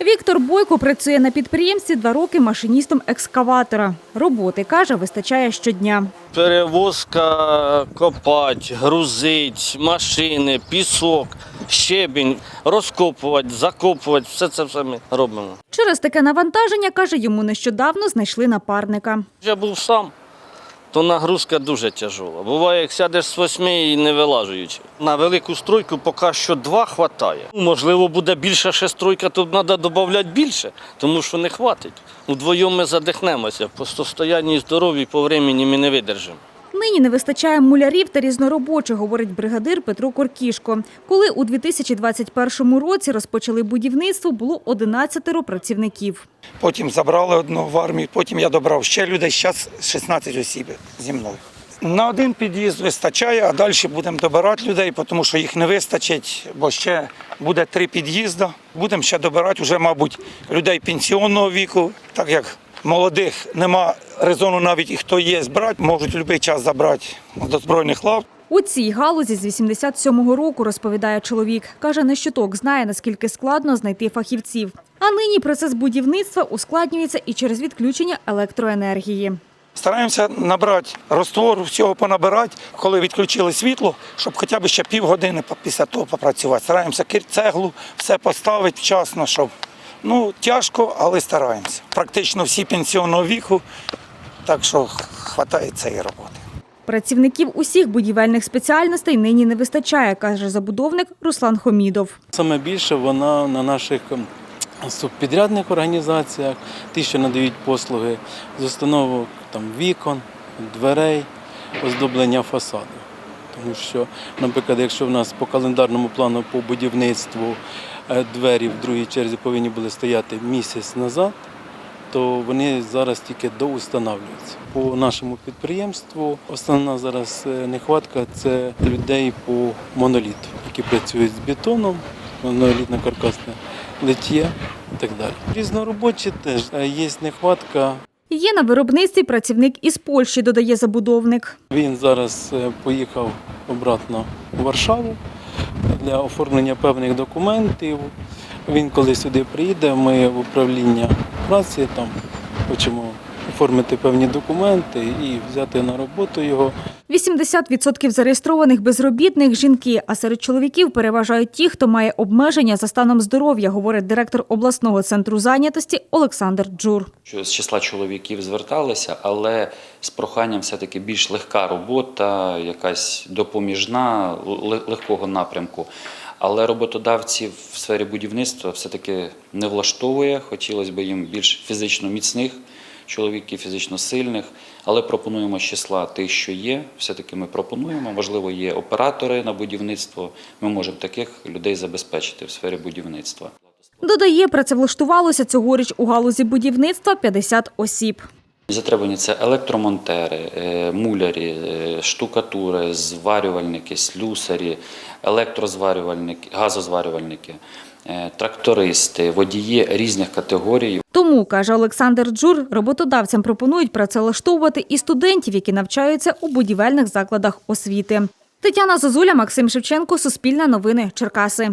Віктор Бойко працює на підприємстві два роки машиністом екскаватора. Роботи, каже, вистачає щодня. Перевозка, копать, грузить, машини, пісок, щебінь, розкопувати, закопувати, все це все ми робимо. Через таке навантаження, каже, йому нещодавно знайшли напарника. Я був сам, то нагрузка дуже тяжела. Буває, як сядеш з восьми і не вилажуючи. На велику стройку поки що два вистачає. Можливо, буде більша ще стройка, то треба додати більше, тому що не хватить. Удвоєм ми задихнемося. По состоянні здоров'я по времені ми не видержимо. Нині не вистачає мулярів та різноробочих, говорить бригадир Петро Коркішко. Коли у 2021 році розпочали будівництво, було 11 працівників. Потім забрали одного в армію, потім я добрав ще людей, зараз 16 осіб зі мною. На один під'їзд вистачає, а далі будемо добирати людей, тому що їх не вистачить, бо ще буде три під'їзди. Будемо ще добирати вже, мабуть, людей пенсіонного віку, так як молодих нема резону навіть і хто є збирати, можуть в будь-який час забрати до збройних лав. У цій галузі з 87-го року, розповідає чоловік. Каже, не щоток знає, наскільки складно знайти фахівців. А нині процес будівництва ускладнюється і через відключення електроенергії. Стараємося набрати розтвору, всього понабирати, коли відключили світло, щоб хоча б ще півгодини після того попрацювати. Стараємося цеглу, все поставити вчасно, щоб ну тяжко, але стараємося. Практично всі пенсіонного віку, так що вистачає цієї роботи. Працівників усіх будівельних спеціальностей нині не вистачає, каже забудовник Руслан Хомідов. Саме більше вона на наших ем, субпідрядних організаціях, ті, що надають послуги з установок там, вікон, дверей, оздоблення фасаду. Тому що, наприклад, якщо в нас по календарному плану по будівництву е, двері в другій черзі повинні були стояти місяць назад, то вони зараз тільки доустанавлюються. По нашому підприємству основна зараз е, нехватка це людей по моноліту, які працюють з бетоном, монолітне каркасне литє і так далі. Різноробочі теж Е, є нехватка. Є на виробництві працівник із Польщі, додає забудовник. Він зараз е, поїхав обратно в Варшаву для оформлення певних документів. Він коли сюди приїде, ми в управління праці там хочемо оформити певні документи і взяти на роботу його. 80% зареєстрованих безробітних – жінки, а серед чоловіків переважають ті, хто має обмеження за станом здоров'я, говорить директор обласного центру зайнятості Олександр Джур. що з числа чоловіків зверталися, але з проханням все-таки більш легка робота, якась допоміжна, легкого напрямку. Але роботодавців в сфері будівництва все-таки не влаштовує. Хотілося б їм більш фізично міцних чоловіків, фізично сильних, але пропонуємо з числа тих, що є. Все-таки ми пропонуємо. Можливо, є оператори на будівництво. Ми можемо таких людей забезпечити в сфері будівництва. Додає, працевлаштувалося цьогоріч у галузі будівництва 50 осіб. Затребувані це електромонтери, е, мулярі, е, штукатури, зварювальники, слюсарі, електрозварювальники, газозварювальники, трактористи, водії різних категорій. Тому, каже Олександр Джур, роботодавцям пропонують працевлаштовувати і студентів, які навчаються у будівельних закладах освіти. Тетяна Зозуля, Максим Шевченко, Суспільне новини, Черкаси.